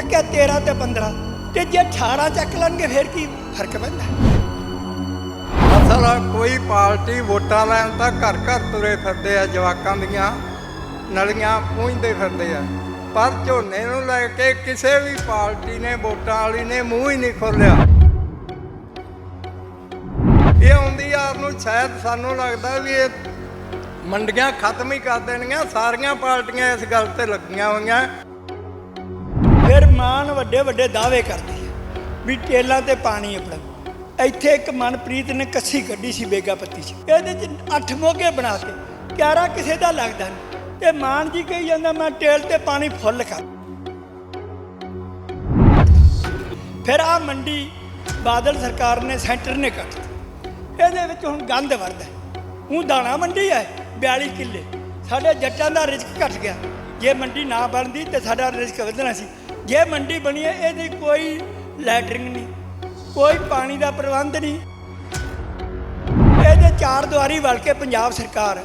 ਚੱਕਿਆ 13 ਤੇ 15 ਤੇ ਜੇ 18 ਚੱਕ ਲੈਣਗੇ, ਫਿਰ ਕੀ ਫ਼ਰਕ ਪੈਂਦਾ? ਅਸਲ ਕੋਈ ਪਾਰਟੀ ਵੋਟਾਂ ਲੈਣ ਤਾਂ ਘਰ ਘਰ ਤੁਰੇ ਫਿਰਦੇ ਆ, ਜਵਾਕਾਂ ਦੀਆਂ। ਨਲੀਆਂ ਪੂੰਝਦੇ ਫਿਰਦੇ ਆ। ਪਰ ਝੋਨੇ ਨੂੰ ਲੈ ਕੇ ਕਿਸੇ ਵੀ ਪਾਰਟੀ ਨੇ, ਵੋਟਾਂ ਵਾਲੀ ਨੇ ਮੂੰਹ ਹੀ ਨਹੀਂ ਖੋਲਿਆ ਇਹ ਆਉਂਦੀ ਯਾਰ ਨੂੰ ਸ਼ਾਇਦ ਸਾਨੂੰ ਲੱਗਦਾ ਵੀ ਇਹ ਮੰਡੀਆਂ ਖਤਮ ਹੀ ਕਰ ਦੇਣੀਆਂ ਸਾਰੀਆਂ ਪਾਰਟੀਆਂ ਇਸ ਗੱਲ ਤੇ ਲੱਗੀਆਂ ਹੋਈਆਂ। ਮਾਨ ਵੱਡੇ ਵੱਡੇ ਦਾਅਵੇ ਕਰਦੀ ਹੈ ਵੀ ਟੇਲਾਂ ਤੇ ਪਾਣੀ ਆਪਣਾ ਇੱਥੇ ਇੱਕ ਮਨਪ੍ਰੀਤ ਨੇ ਕੱਸੀ ਕੱਢੀ ਸੀ ਬੇਗਾ ਪੱਤੀ 'ਚ। ਇਹਦੇ 'ਚ ਅੱਠ ਮੋਗੇ ਬਣਾਤੇ ਕਿਆਰਾ ਕਿਸੇ ਦਾ ਲੱਗਦਾ ਨਹੀਂ। ਤੇ ਮਾਨ ਜੀ ਕਹੀ ਜਾਂਦਾ, ਮੈਂ ਟੇਲ ਤੇ ਪਾਣੀ ਫੁੱਲ ਖਾ ਫਿਰ ਆ ਮੰਡੀ ਬਾਦਲ ਸਰਕਾਰ ਨੇ, ਸੈਂਟਰ ਨੇ ਕੱਟ ਦਿੱਤੀ। ਇਹਦੇ ਵਿੱਚ ਹੁਣ ਗੰਦ ਵਰਦਾ ਉਹ ਦਾਣਾ ਮੰਡੀ ਹੈ 42 ਕਿੱਲੇ। ਸਾਡੇ ਜੱਟਾਂ ਦਾ ਰਿਸਕ ਘਟ ਗਿਆ। ਜੇ ਮੰਡੀ ਨਾ ਬਣਦੀ ਤੇ ਸਾਡਾ ਰਿਸਕ ਵਧਣਾ ਸੀ। ਜੇ ਮੰਡੀ ਬਣੀ ਹੈ, ਇਹਦੀ ਕੋਈ ਲੈਟਰਿੰਗ ਨਹੀਂ, ਕੋਈ ਪਾਣੀ ਦਾ ਪ੍ਰਬੰਧ ਨਹੀਂ। ਇਹਦੇ ਚਾਰ ਦੁਆਰੀ ਵਲ ਕੇ ਪੰਜਾਬ ਸਰਕਾਰ,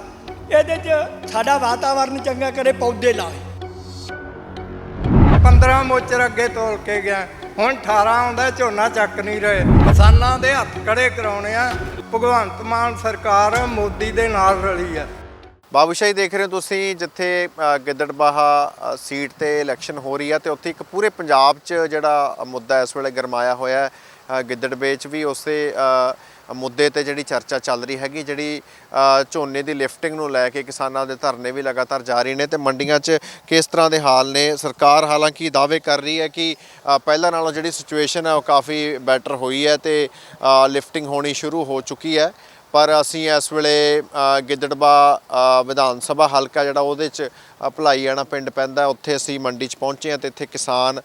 ਇਹਦੇ 'ਚ ਸਾਡਾ ਵਾਤਾਵਰਨ ਚੰਗਾ ਕਰੇ, ਪੌਦੇ ਲਾਏ। 15 ਮੋਚਰ ਅੱਗੇ ਤੋਲ ਕੇ ਗਿਆ, ਹੁਣ 18 ਆਉਂਦਾ, ਝੋਨਾ ਚੱਕ ਨਹੀਂ ਰਹੇ। ਕਿਸਾਨਾਂ ਦੇ ਹੱਥ ਕੜੇ ਕਰਾਉਣੇ ਆ। ਭਗਵੰਤ ਮਾਨ ਸਰਕਾਰ ਮੋਦੀ ਦੇ ਨਾਲ ਰਲੀ ਆ। ਬਾਬੂਸ਼ਾਹੀ ਦੇਖ ਰਹੇ ਹੋ ਤੁਸੀਂ ਜਿੱਥੇ ਅ, ਗਿੱਦੜਬਾਹਾ ਸੀਟ ਤੇ ਇਲੈਕਸ਼ਨ ਹੋ ਰਹੀ ਹੈ ਤੇ ਉੱਥੇ ਇੱਕ ਪੂਰੇ ਪੰਜਾਬ 'ਚ ਜਿਹੜਾ ਮੁੱਦਾ ਇਸ ਵੇਲੇ ਗਰਮਾਇਆ ਹੋਇਆ ਹੈ ਅ, 'ਚ ਵੀ ਉਸੇ ਮੁੱਦੇ ਤੇ ਜਿਹੜੀ ਚਰਚਾ ਚੱਲ ਰਹੀ ਹੈਗੀ ਜਿਹੜੀ ਝੋਨੇ ਦੀ ਲਿਫਟਿੰਗ ਨੂੰ ਲੈ ਕੇ ਕਿਸਾਨਾਂ ਦੇ ਧਰਨੇ ਵੀ ਲਗਾਤਾਰ ਜਾਰੀ ਨੇ ਤੇ ਮੰਡੀਆਂ 'ਚ ਕਿਸ ਤਰ੍ਹਾਂ ਦੇ ਹਾਲ ਨੇ? ਸਰਕਾਰ ਹਾਲਾਂਕਿ ਦਾਅਵੇ ਕਰ ਰਹੀ ਹੈ ਕਿ ਪਹਿਲਾਂ ਨਾਲੋਂ ਜਿਹੜੀ ਸਿਚੁਏਸ਼ਨ ਹੈ ਉਹ ਕਾਫੀ ਬੈਟਰ ਹੋਈ ਹੈ ਤੇ ਲਿਫਟਿੰਗ ਹੋਣੀ ਸ਼ੁਰੂ ਹੋ ਚੁੱਕੀ ਹੈ। ਪਰ ਅਸੀਂ ਇਸ ਵੇਲੇ ਗਿੱਦੜਬਾ ਵਿਧਾਨ ਸਭਾ ਹਲਕਾ ਜਿਹੜਾ ਉਹਦੇ ਚ ਅ, ਭਲਾਈਆਣਾ ਪਿੰਡ ਪੈਂਦਾ ਉੱਥੇ ਅਸੀਂ ਮੰਡੀ ਚ ਪਹੁੰਚੇ ਹਾਂ ਤੇ ਇੱਥੇ ਕਿਸਾਨ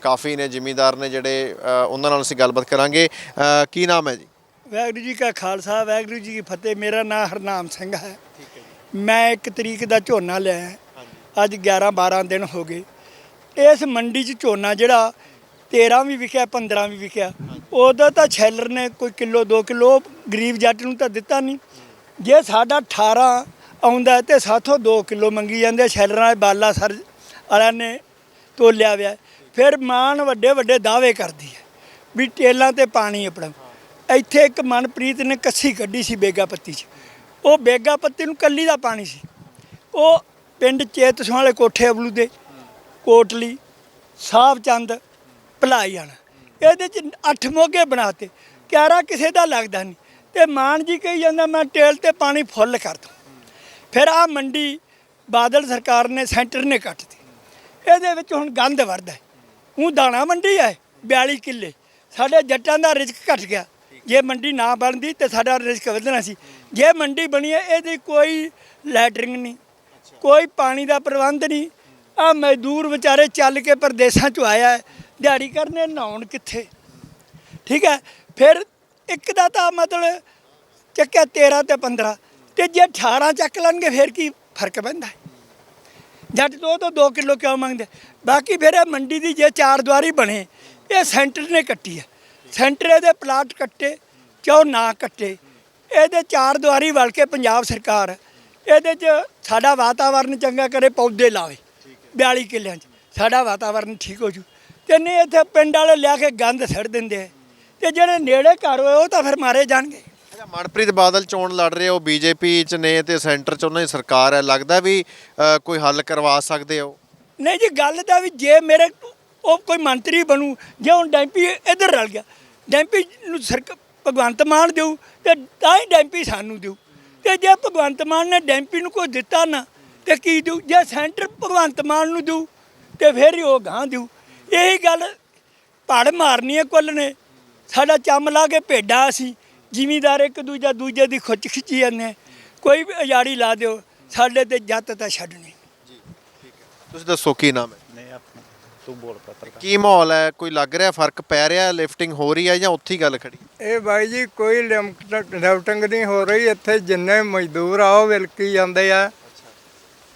ਕਾਫੀ ਨੇ ਜ਼ਿਮੀਂਦਾਰ ਨੇ ਜਿਹੜੇ ਉਹਨਾਂ ਨਾਲ ਅਸੀਂ ਗੱਲਬਾਤ ਕਰਾਂਗੇ। ਕੀ ਨਾਮ ਹੈ ਜੀ? ਵਾਹਿਗੁਰੂ ਜੀ ਕਾ ਖਾਲਸਾ ਵਾਹਿਗੁਰੂ ਜੀ ਕੀ ਫਤਿਹ। ਮੇਰਾ ਨਾਮ ਹਰਨਾਮ ਸਿੰਘ ਹੈ। ਮੈਂ ਇੱਕ ਤਰੀਕ ਦਾ ਝੋਨਾ ਲਿਆ। ਅੱਜ 11 12 ਦਿਨ ਹੋ ਗਏ। ਇਸ ਮੰਡੀ 'ਚ ਝੋਨਾ ਜਿਹੜਾ 13 ਵੀ ਵਿਕਿਆ 15 ਵੀ ਵਿਕਿਆ। ਉਹਦਾ ਤਾਂ ਛੈਲਰ ਨੇ ਕੋਈ ਕਿਲੋ 2 ਕਿਲੋ ਗਰੀਬ ਜੱਟ ਨੂੰ ਤਾਂ ਦਿੱਤਾ ਨਹੀਂ। ਜੇ ਸਾਡਾ 18 ਆਉਂਦਾ ਤੇ ਸਾਥੋਂ 2 ਕਿਲੋ ਮੰਗੀ ਜਾਂਦੇ ਸੈਲਰਾਂ ਵਾਲੇ, ਬਾਲਾ ਸਰ ਵਾਲਿਆਂ ਨੇ ਤੋਲਿਆ ਵਿਆ ਫਿਰ ਮਾਨ ਵੱਡੇ ਵੱਡੇ ਦਾਅਵੇ ਕਰਦੀ ਹੈ ਵੀ ਟੇਲਾਂ ਤੇ ਪਾਣੀ ਆਪਣਾ। ਇੱਥੇ ਇੱਕ ਮਨਪ੍ਰੀਤ ਨੇ ਕੱਸੀ ਕੱਢੀ ਸੀ ਬੇਗਾ ਪੱਤੀ 'ਚ। ਉਹ ਬੇਗਾ ਪੱਤੀ ਨੂੰ ਕੱਲੀ ਦਾ ਪਾਣੀ ਸੀ। ਉਹ ਪਿੰਡ ਚੇਤਸੋਂ ਵਾਲੇ ਕੋਠੇ ਅਬਲੂ ਦੇ, ਕੋਟਲੀ ਸਾਹਿਬ ਚੰਦ ਭਲਾਈਆਣਾ ਇਹਦੇ 'ਚ ਅੱਠ ਮੋਗੇ ਬਣਾਤੇ। ਕਿਆਰਾ ਕਿਸੇ ਦਾ ਲੱਗਦਾ ਨਹੀਂ। ਤੇ ਮਾਨ ਜੀ ਕਹੀ ਜਾਂਦਾ, ਮੈਂ ਟੇਲ ਤੇ ਪਾਣੀ ਫੁੱਲ ਕਰ ਦੂੰ। ਫਿਰ ਆ ਮੰਡੀ ਬਾਦਲ ਸਰਕਾਰ ਨੇ, ਸੈਂਟਰ ਨੇ ਕੱਟ ਦਿੱਤੀ। ਇਹਦੇ ਵਿੱਚ ਹੁਣ ਗੰਦ ਵਰਦਾ ਉਹ ਦਾਣਾ ਮੰਡੀ ਹੈ 42 ਕਿੱਲੇ। ਸਾਡੇ ਜੱਟਾਂ ਦਾ ਰਿਸਕ ਘਟ ਗਿਆ। ਜੇ ਮੰਡੀ ਨਾ ਬਣਦੀ ਤੇ ਸਾਡਾ ਰਿਸਕ ਵਧਣਾ ਸੀ। ਜੇ ਮੰਡੀ ਬਣੀ ਹੈ, ਇਹਦੀ ਕੋਈ ਲੈਟਰਿੰਗ ਨਹੀਂ, ਕੋਈ ਪਾਣੀ ਦਾ ਪ੍ਰਬੰਧ ਨਹੀਂ। ਆ ਮਜ਼ਦੂਰ ਵਿਚਾਰੇ ਚੱਲ ਕੇ ਪਰਦੇਸਾਂ 'ਚੋਂ ਆਇਆ ਦਿਹਾੜੀ ਕਰਨੇ, ਨਹਾਉਣ ਕਿੱਥੇ? ਠੀਕ ਹੈ, ਫਿਰ ਇੱਕ ਦਾ ਤਾਂ ਮਤਲਬ ਚੱਕਿਆ 13 ਤੇ 15 ਤੇ ਜੇ 18 ਚੱਕ ਲੈਣਗੇ, ਫਿਰ ਕੀ ਫ਼ਰਕ ਪੈਂਦਾ? ਹੈ ਜੱਟ ਤੋਂ ਤਾਂ 2 ਕਿਲੋ ਕਿਉਂ ਮੰਗਦੇ? ਬਾਕੀ ਫਿਰ ਇਹ ਮੰਡੀ ਦੀ ਜੇ ਚਾਰ ਦੁਆਰੀ ਬਣੇ, ਇਹ ਸੈਂਟਰ ਨੇ ਕੱਟੀ ਹੈ ਸੈਂਟਰ ਇਹਦੇ ਪਲਾਟ ਕੱਟੇ ਕਿਉਂ ਨਾ ਕੱਟੇ। ਇਹਦੇ ਚਾਰ ਦੁਆਰੀ ਵਲ ਕੇ ਪੰਜਾਬ ਸਰਕਾਰ, ਇਹਦੇ 'ਚ ਸਾਡਾ ਵਾਤਾਵਰਨ ਚੰਗਾ ਕਰੇ, ਪੌਦੇ ਲਾਵੇ 42 ਕਿੱਲਿਆਂ 'ਚ। ਸਾਡਾ ਵਾਤਾਵਰਨ ਠੀਕ ਹੋ ਜੂ। ਤੇ ਨਹੀਂ ਇੱਥੇ ਪਿੰਡ ਵਾਲੇ ਲਿਆ ਕੇ ਗੰਦ ਸੜ ਦਿੰਦੇ ਆ। ਤੇ ਜਿਹੜੇ ਨੇੜੇ ਘਰ ਹੋਏ ਉਹ ਤਾਂ ਫਿਰ ਮਾਰੇ ਜਾਣਗੇ। ਅੱਛਾ ਮਨਪ੍ਰੀਤ ਬਾਦਲ ਚੋਣ ਲੜ ਰਹੇ ਹੋ ਬੀਜੇਪੀ ਚ ਨੇ ਤੇ ਸੈਂਟਰ ਚ ਉਹਨਾਂ ਦੀ ਸਰਕਾਰ ਹੈ। ਲੱਗਦਾ ਵੀ ਅ, ਕੋਈ ਹੱਲ ਕਰਵਾ ਸਕਦੇ ਹੋ? ਨਹੀਂ ਜੀ ਗੱਲ ਤਾਂ ਵੀ ਜੇ ਮੇਰੇ ਉਹ ਕੋਈ ਮੰਤਰੀ ਬਣੂ ਜੇ ਹੁਣ ਡੈਂਪੀ ਇੱਧਰ ਰਲ ਗਿਆ ਡੈਂਪੀ ਨੂੰ ਸਰਕ ਭਗਵੰਤ ਮਾਨ ਦਿਓ ਤੇ ਤਾਂ ਹੀ ਡੈਂਪੀ ਸਾਨੂੰ ਦਿਓ ਤੇ ਜੇ ਭਗਵੰਤ ਮਾਨ ਨੇ ਡੈਂਪੀ ਨੂੰ ਕੋਈ ਦਿੱਤਾ ਨਾ ਤੇ ਕੀ ਦਿਓ ਜੇ ਸੈਂਟਰ ਭਗਵੰਤ ਮਾਨ ਨੂੰ ਦਿਓ ਤੇ ਫਿਰ ਹੀ ਉਹ ਗਾਂ ਦਿਓ ਇਹੀ ਗੱਲ ਪੜ ਮਾਰਨੀ ਹੈ ਕੁੱਲ ਨੇ। ਸਾਡਾ ਚੰਮ ਲਾ ਕੇ ਭੇਡਾਂ ਅਸੀਂ ਜ਼ਿਮੀਦਾਰ ਇੱਕ ਦੂਜਾ ਦੂਜੇ ਦੀ ਖੁੱਚ ਖਿੱਚੀ ਜਾਂਦੇ ਹਾਂ। ਕੋਈ ਵੀ ਉਜਾੜੀ ਲਾ ਦਿਓ ਸਾਡੇ ਤੇ ਜੱਤ ਤਾਂ ਛੱਡਣੀ। ਤੁਸੀਂ ਦੱਸੋ ਕੀ ਨਾਮ ਹੈ? ਨਹੀਂ ਆਪਣਾ ਤੂੰ ਬੋਲ ਪੱਤਰਕਾਰ। ਕੀ ਮਾਹੌਲ ਹੈ? ਕੋਈ ਲੱਗ ਰਿਹਾ ਫ਼ਰਕ ਪੈ ਰਿਹਾ? ਲਿਫਟਿੰਗ ਹੋ ਰਹੀ ਹੈ ਜਾਂ ਉੱਥੇ ਹੀ ਗੱਲ ਖੜੀ? ਇਹ ਬਾਈ ਜੀ ਕੋਈ ਲਿਮਟ ਲਿਫਟਿੰਗ ਨਹੀਂ ਹੋ ਰਹੀ। ਇੱਥੇ ਜਿੰਨੇ ਮਜ਼ਦੂਰ ਆ ਉਹ ਵਿਲਕੀ ਜਾਂਦੇ ਆ।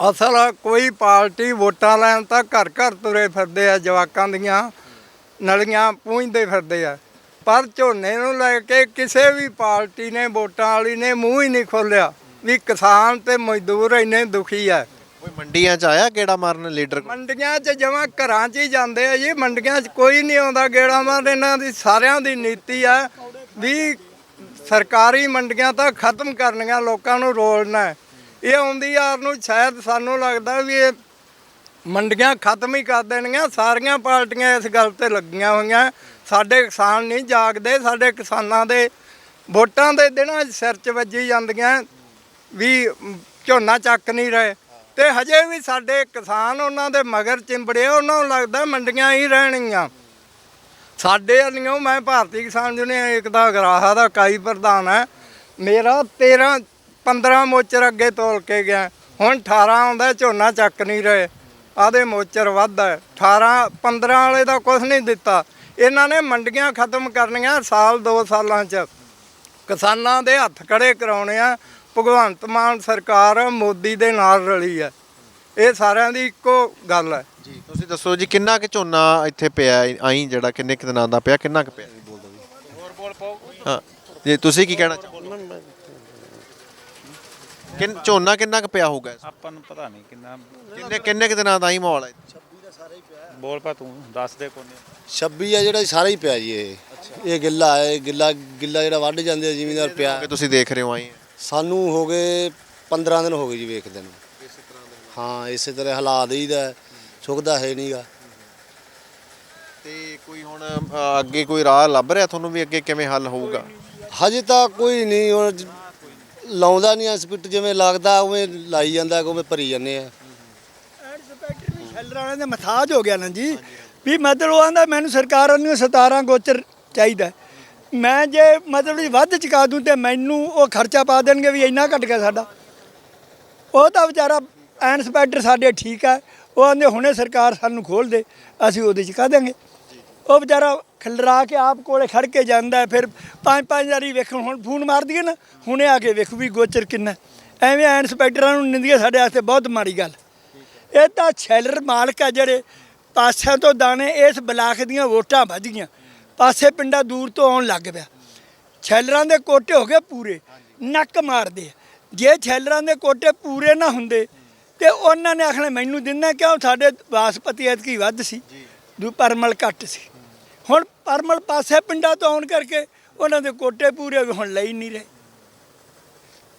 ਅਸਲ ਕੋਈ ਪਾਰਟੀ ਵੋਟਾਂ ਲੈਣ ਤਾਂ ਘਰ ਘਰ ਤੁਰੇ ਫਿਰਦੇ ਆ ਜਵਾਕਾਂ ਦੀਆਂ। ਨਲੀਆਂ ਪੂੰਝਦੇ ਫਿਰਦੇ ਆ। ਪਰ ਝੋਨੇ ਨੂੰ ਲੈ ਕੇ ਕਿਸੇ ਵੀ ਪਾਰਟੀ ਨੇ ਵੋਟਾਂ ਵਾਲੀ ਨੇ ਮੂੰਹ ਹੀ ਨਹੀਂ ਖੋਲਿਆ ਵੀ ਕਿਸਾਨ ਤੇ ਮਜ਼ਦੂਰ ਇੰਨੇ ਦੁਖੀ ਆ। ਕੋਈ ਮੰਡੀਆਂ 'ਚ ਆਇਆ ਕਿਹੜਾ ਮਾਰਨ ਲੀਡਰ ਮੰਡੀਆਂ 'ਚ ਜਮਾਂ ਘਰਾਂ 'ਚ ਹੀ ਜਾਂਦੇ ਆ ਜੀ ਮੰਡੀਆਂ 'ਚ ਕੋਈ ਨਹੀਂ ਆਉਂਦਾ ਗੇੜਾ ਮਾਰ ਇਹਨਾਂ ਦੀ ਸਾਰਿਆਂ ਦੀ ਨੀਤੀ ਆ ਵੀ ਸਰਕਾਰੀ ਮੰਡੀਆਂ ਤਾਂ ਖਤਮ ਕਰਨੀਆਂ ਲੋਕਾਂ ਨੂੰ ਰੋਲਣਾ। ਇਹ ਆਉਂਦੀ ਯਾਰ ਨੂੰ ਸ਼ਾਇਦ ਸਾਨੂੰ ਲੱਗਦਾ ਵੀ ਇਹ ਮੰਡੀਆਂ ਖਤਮ ਹੀ ਕਰ ਦੇਣੀਆਂ ਸਾਰੀਆਂ ਪਾਰਟੀਆਂ ਇਸ ਗੱਲ ਤੇ ਲੱਗੀਆਂ ਹੋਈਆਂ। ਸਾਡੇ ਕਿਸਾਨ ਨਹੀਂ ਜਾਗਦੇ, ਸਾਡੇ ਕਿਸਾਨਾਂ ਦੇ ਵੋਟਾਂ ਦੇ ਦਿਨਾਂ ਸਿਰ 'ਚ ਵੱਜੀ ਜਾਂਦੀਆਂ ਵੀ ਝੋਨਾ ਚੱਕ ਨਹੀਂ ਰਹੇ। ਤੇ ਹਜੇ ਵੀ ਸਾਡੇ ਕਿਸਾਨ ਉਹਨਾਂ ਦੇ ਮਗਰ ਚਿੰਬੜੇ ਉਹਨਾਂ ਨੂੰ ਲੱਗਦਾ ਮੰਡੀਆਂ ਹੀ ਰਹਿਣਗੀਆਂ। ਸਾਡੇ ਅਲੀਓ ਮੈਂ ਭਾਰਤੀ ਕਿਸਾਨ ਯੂਨੀਅਨ ਏਕਤਾ ਅਗਰਾਹਾ ਦਾ ਕਾਈ ਪ੍ਰਧਾਨ ਹੈ। ਮੇਰਾ 13 15 ਮੋਚਰ ਅੱਗੇ ਤੋਲ ਕੇ ਗਿਆ। ਹੁਣ 18 ਆਉਂਦਾ, ਝੋਨਾ ਚੱਕ ਨਹੀਂ ਰਹੇ। ਆਦੇ ਮੋਚਰ ਵੱਧ ਹੈ। 18 15 ਵਾਲੇ ਦਾ ਕੁਝ ਨਹੀਂ ਦਿੱਤਾ। ਇਹਨਾਂ ਨੇ ਮੰਡੀਆਂ ਖਤਮ ਕਰਨੀਆਂ ਸਾਲ 2 ਸਾਲਾਂ ਚ। ਕਿਸਾਨਾਂ ਦੇ ਹੱਥ ਖੜੇ ਕਰਾਉਣੇ ਆ। ਭਗਵੰਤ ਮਾਨ ਸਰਕਾਰ ਮੋਦੀ ਦੇ ਨਾਲ ਰਲੀ ਹੈ ਇਹ ਸਾਰਿਆਂ ਦੀ ਇੱਕੋ ਗੱਲ ਹੈ ਜੀ ਤੁਸੀਂ ਦੱਸੋ ਜੀ ਕਿੰਨਾ ਕੁ ਝੋਨਾ ਇੱਥੇ ਪਿਆ? ਆਈ ਜਿਹੜਾ ਕਿੰਨੇ ਕੁ ਦਿਨਾਂ ਦਾ ਪਿਆ ਕਿੰਨਾ ਕੁ ਪਿਆ? ਹੋਰ ਬੋਲ ਪਾਓ। ਹਾਂ ਜੀ ਤੁਸੀਂ ਕੀ ਕਹਿਣਾ ਚਾਹੋਗੇ? ਕਿੰਨ ਝੋਨਾ ਕਿੰਨਾ ਕੁ ਪਿਆ ਹੋਊਗਾ? ਆਪਾਂ ਨੂੰ ਪਤਾ ਨਹੀਂ ਕਿੰਨਾ ਕਿੰਨੇ ਕਿੰਨੇ ਕੁ ਦਿਨਾਂ ਦਾ ਹੀ ਮਾਹੌਲ ਹੈ ਬੋਲ ਪਾ ਤੂੰ ਦੱਸ ਦੇ ਕੋਨੇ। 26 ਆ ਜਿਹੜਾ ਸਾਰਾ ਹੀ ਪਿਆ ਜੀ ਇਹ। ਇਹ ਗਿੱਲਾ ਹੈ ਗਿੱਲਾ ਗਿੱਲਾ ਜਿਹੜਾ ਵੱਢ ਜਾਂਦੇ ਆ ਜ਼ਿਮੀਂਦਾਰ ਪਿਆ। ਕਿ ਤੁਸੀਂ ਦੇਖ ਰਹੇ ਹੋ ਆਈ ਸਾਨੂੰ ਹੋ ਗਏ 15 ਦਿਨ ਹੋ ਗਏ ਜੀ ਵੇਖਦੇ ਨੂੰ। ਹਾਂ ਇਸੇ ਤਰ੍ਹਾਂ ਹਾਲਾਤ ਹੀ ਦਾ ਸੁੱਕਦਾ ਹੈ ਨਹੀਂਗਾ ਤੇ ਕੋਈ ਹੁਣ ਅ, ਅੱਗੇ ਕੋਈ ਰਾਹ ਲੱਭ ਰਿਹਾ ਤੁਹਾਨੂੰ ਵੀ ਅੱਗੇ ਕਿਵੇਂ ਹੱਲ ਹੋਊਗਾ? ਹਜੇ ਤਾਂ ਕੋਈ ਨਹੀਂ ਹੁਣ ਲਾਉਂਦਾ ਨਹੀਂ ਸਪਿੱਟ ਜਿਵੇਂ ਲੱਗਦਾ ਉਵੇਂ ਲਾਈ ਜਾਂਦਾ ਉਵੇਂ ਭਰੀ ਜਾਂਦੇ ਆ। ਵਾਲਿਆਂ ਦੇ ਮਥਾਜ ਹੋ ਗਿਆ ਨਾ ਜੀ, ਵੀ ਮਤਲਬ ਉਹ ਆਂਦਾ ਮੈਨੂੰ ਸਰਕਾਰ ਨੂੰ 17 ਗੋਚਰ ਚਾਹੀਦਾ। ਮੈਂ ਜੇ ਮਤਲਬ ਵੱਧ ਚੁਕਾ ਦੂੰ ਤੇ ਮੈਨੂੰ ਉਹ ਖਰਚਾ ਪਾ ਦੇਣਗੇ ਵੀ ਇੰਨਾ ਘਟ ਗਿਆ ਸਾਡਾ। ਉਹ ਤਾਂ ਵਿਚਾਰਾ ਇੰਸਪੈਕਟਰ ਸਾਡੇ ਠੀਕ ਆ, ਉਹ ਆਂਦੇ ਹੁਣੇ ਸਰਕਾਰ ਸਾਨੂੰ ਖੋਲ ਦੇ, ਅਸੀਂ ਉਹਦੇ ਚ ਕਾ ਦਾਂਗੇ ਉਹ ਵਿਚਾਰਾ ਖਲਰਾ ਕੇ ਆਪ ਕੋਲੇ ਖੜ ਕੇ ਜਾਂਦਾ ਫਿਰ ਪੰਜ ਪੰਜ ਵਾਰੀ ਵੇਖਣ ਹੁਣ ਫੋਨ ਮਾਰ ਦਈਏ ਨਾ, ਹੁਣੇ ਆ ਕੇ ਵੇਖੂ ਵੀ ਗੋਚਰ ਕਿੰਨਾ ਹੈ। ਐਵੇਂ ਇੰਸਪੈਕਟਰਾਂ ਨੂੰ ਨਿੰਦੀਆਂ ਸਾਡੇ ਵਾਸਤੇ ਬਹੁਤ ਮਾੜੀ ਗੱਲ। ਇਹ ਤਾਂ ਛੈਲਰ ਮਾਲਕ ਆ ਜਿਹੜੇ ਪਾਸਿਆਂ ਤੋਂ ਦਾਣੇ, ਇਸ ਬਲਾਕ ਦੀਆਂ ਵੋਟਾਂ ਵੱਜ ਗਈਆਂ ਪਾਸੇ ਪਿੰਡਾਂ ਦੂਰ ਤੋਂ ਆਉਣ ਲੱਗ ਪਿਆ। ਛੈਲਰਾਂ ਦੇ ਕੋਟੇ ਹੋ ਗਏ ਪੂਰੇ, ਨੱਕ ਮਾਰਦੇ ਆ। ਜੇ ਛੈਲਰਾਂ ਦੇ ਕੋਟੇ ਪੂਰੇ ਨਾ ਹੁੰਦੇ, ਤੇ ਉਹਨਾਂ ਨੇ ਆਖਣਾ, ਮੈਨੂੰ ਦਿੰਦਾ ਕਿਉਂ? ਸਾਡੇ ਬਾਸਪਤੀ ਐਤਕੀ ਵੱਧ ਸੀ। ਦੂ ਪਰਮਲ ਘੱਟ ਸੀ। ਹੁਣ ਪਰਮਲ ਪਾਸੇ ਪਿੰਡਾਂ ਤੋਂ ਆਉਣ ਕਰਕੇ ਉਹਨਾਂ ਦੇ ਕੋਟੇ ਪੂਰੇ ਹੁਣ ਲਈ ਨਹੀਂ ਰਹੇ।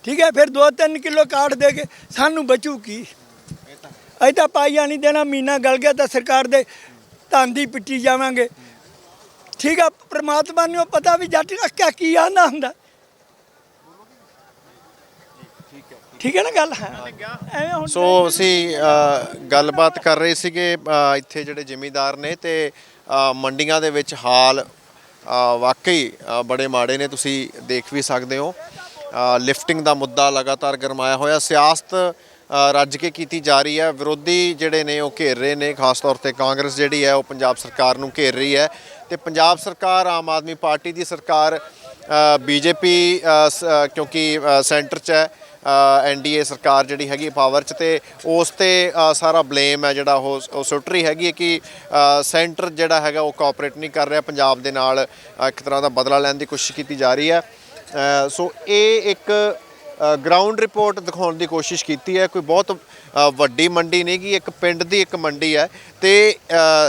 ਠੀਕ ਹੈ, ਫਿਰ 2-3 ਕਿਲੋ ਕਾਟ ਦੇ ਕੇ ਸਾਨੂੰ ਬਚੂ ਕੀ? ਅਸੀਂ ਤਾਂ ਪਾਈਆ ਨਹੀਂ ਦੇਣਾ ਮਹੀਨਾ ਗਲ ਗਿਆ ਤਾਂ ਸਰਕਾਰ ਦੇ ਧਨ ਦੀ ਪਿੱਟੀ ਜਾਵਾਂਗੇ। ਠੀਕ ਆ ਪ੍ਰਮਾਤਮਾ ਨੂੰ ਪਤਾ ਵੀ ਜੱਟ ਅੱਕਾ ਕੀ ਆਂਦਾ ਹੁੰਦਾ। ਠੀਕ ਹੈ ਨਾ ਗੱਲ? ਐਵੇਂ ਹੁਣ ਸੋ ਅਸੀਂ ਅ, ਗੱਲਬਾਤ ਕਰ ਰਹੇ ਸੀਗੇ ਅ, ਇੱਥੇ ਜਿਹੜੇ ਜ਼ਿਮੀਂਦਾਰ ਨੇ ਤੇ ਅ, ਮੰਡੀਆਂ ਦੇ ਵਿੱਚ ਹਾਲ ਅ, ਵਾਕਈ ਅ, ਬੜੇ ਮਾੜੇ ਨੇ ਤੁਸੀਂ ਦੇਖ ਵੀ ਸਕਦੇ ਹੋ। ਅ, ਲਿਫਟਿੰਗ ਦਾ ਮੁੱਦਾ ਲਗਾਤਾਰ ਗਰਮਾਇਆ ਹੋਇਆ। ਸਿਆਸਤ ਰੱਜ ਕੇ ਕੀਤੀ ਜਾ ਰਹੀ ਹੈ। ਵਿਰੋਧੀ ਜਿਹੜੇ ਨੇ ਉਹ ਘੇਰ ਰਹੇ ਨੇ, ਖਾਸ ਤੌਰ ਤੇ ਕਾਂਗਰਸ ਜਿਹੜੀ ਹੈ ਉਹ ਪੰਜਾਬ ਸਰਕਾਰ ਨੂੰ ਘੇਰ ਰਹੀ ਹੈ। ਤੇ ਪੰਜਾਬ ਸਰਕਾਰ, ਆਮ ਆਦਮੀ ਪਾਰਟੀ ਦੀ ਸਰਕਾਰ ਬੀਜੇਪੀ ਕਿਉਂਕਿ ਸੈਂਟਰ 'ਚ ਹੈ ਐਨਡੀਏ ਸਰਕਾਰ ਜਿਹੜੀ ਹੈਗੀ ਪਾਵਰ 'ਚ ਤੇ ਉਸ ਤੇ ਸਾਰਾ ਬਲੇਮ ਹੈ ਜਿਹੜਾ ਉਹ ਉਹ ਸੁੱਟ ਰਹੀ ਹੈਗੀ ਹੈ ਕਿ ਸੈਂਟਰ ਜਿਹੜਾ ਹੈਗਾ ਉਹ ਕੋਆਪਰੇਟ ਨਹੀਂ ਕਰ ਰਿਹਾ। ਪੰਜਾਬ ਦੇ ਨਾਲ ਇੱਕ ਤਰ੍ਹਾਂ ਦਾ ਬਦਲਾ ਲੈਣ ਦੀ ਕੋਸ਼ਿਸ਼ ਕੀਤੀ ਜਾ ਰਹੀ ਹੈ। ਸੋ ਇਹ ਇੱਕ ਗਰਾਊਂਡ ਰਿਪੋਰਟ ਦਿਖਾਉਣ ਦੀ ਕੋਸ਼ਿਸ਼ ਕੀਤੀ ਹੈ। ਕੋਈ ਬਹੁਤ ਵੱਡੀ ਮੰਡੀ ਨਹੀਂ ਕਿ ਇੱਕ ਪਿੰਡ ਦੀ ਇੱਕ ਮੰਡੀ ਹੈ। ਤੇ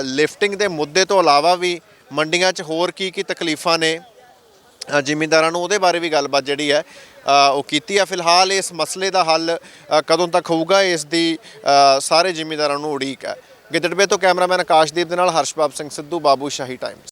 ਲਿਫਟਿੰਗ ਦੇ ਮੁੱਦੇ ਤੋਂ ਇਲਾਵਾ ਵੀ ਮੰਡੀਆਂ 'ਚ ਹੋਰ ਕੀ ਕੀ ਤਕਲੀਫਾਂ ਨੇ? ਅ, ਜ਼ਿਮੀਂਦਾਰਾਂ ਨੂੰ ਉਹਦੇ ਬਾਰੇ ਵੀ ਗੱਲਬਾਤ ਜਿਹੜੀ ਹੈ ਉਹ ਕੀਤੀ ਆ ਫਿਲਹਾਲ ਇਸ ਮਸਲੇ ਦਾ ਹੱਲ ਕਦੋਂ ਤੱਕ ਹੋਊਗਾ ਇਸ ਦੀ ਸਾਰੇ ਜ਼ਿਮੀਂਦਾਰਾਂ ਨੂੰ ਉਡੀਕ ਹੈ। ਗਿੱਦੜਵੇ ਤੋਂ ਕੈਮਰਾਮੈਨ ਆਕਾਸ਼ਦੀਪ ਦੇ ਨਾਲ ਹਰਸ਼ਬਾਬ ਸਿੰਘ ਸਿੱਧੂ ਬਾਬੂ ਸ਼ਾਹੀ ਟਾਈਮਸ